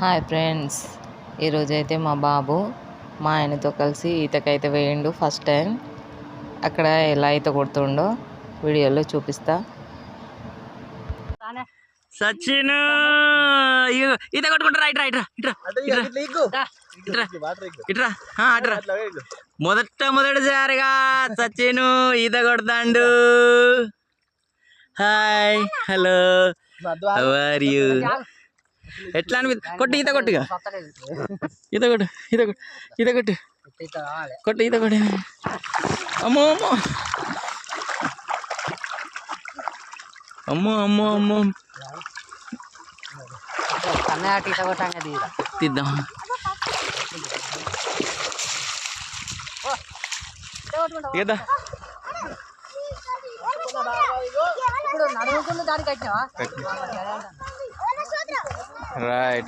Hi friends. ఈరోజైతే మా బాబు మా ఆయనతో కలిసి ఈతకైతే వేయండు ఫస్ట్ టైం. అక్కడ ఎలా ఈత కొడుతుండో వీడియోలో చూపిస్తా. సచిన్ ఈత కొట్టుకుంటారా ఇట్రా ఇట్రా ఇట్రా అట్రా మొదట మొదటిసారిగా సచిన్ ఈత కొడతాండు. Hi hello. How are you ఎట్లా అనిపి కొట్టు ఈత కొట్టుగా. ఈత కొట్టు ఈత కొట్టు ఈత కొట్టు. కొట్టు ఈత కొట్టు. అమ్మో అమ్మో. అమ్మో అమ్మో అమ్మో. తీద్దాం. right.